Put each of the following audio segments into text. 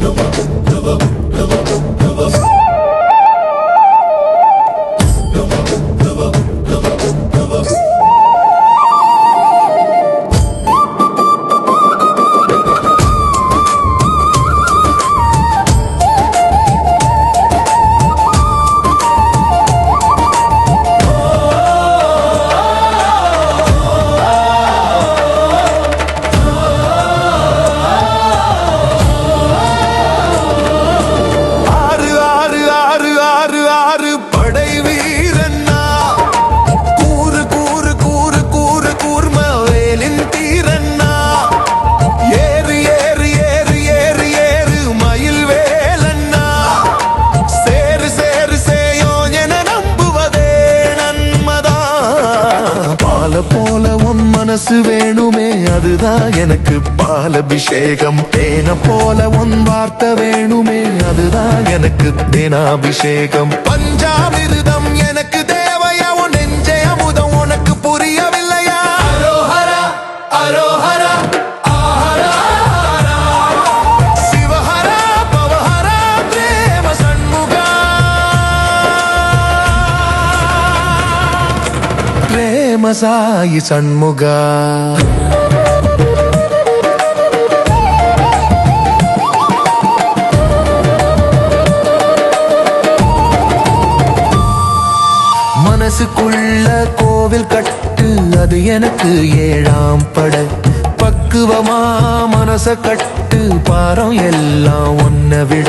Come on, come on. உன்ன போல உன் மனசு வேணுமே அதுதான் எனக்கு பாலபிஷேகம். தேன போல உன் வார்த்தை வேணுமே அதுதான் எனக்கு தினாபிஷேகம். பண்ண மசாயி சண்முகா. மனசுக்குள்ள கோவில் கட்டு அது எனக்கு ஏழாம் பட. பக்குவமா மனச கட்டு பாரம் எல்லாம் ஒன்ன விட.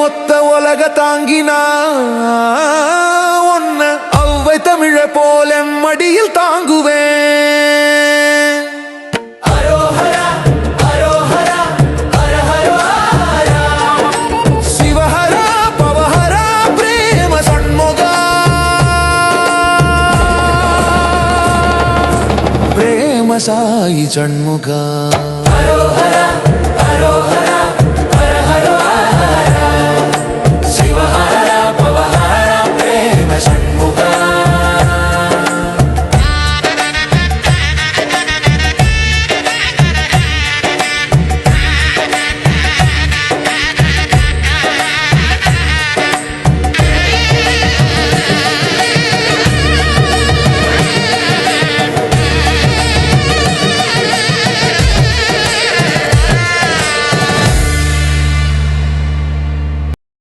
மொத்த உலக தாங்கினா ஒன்ன. அவ்வை தமிழ போல மடியில் தாங்குவேன். சாயி சண்முகா.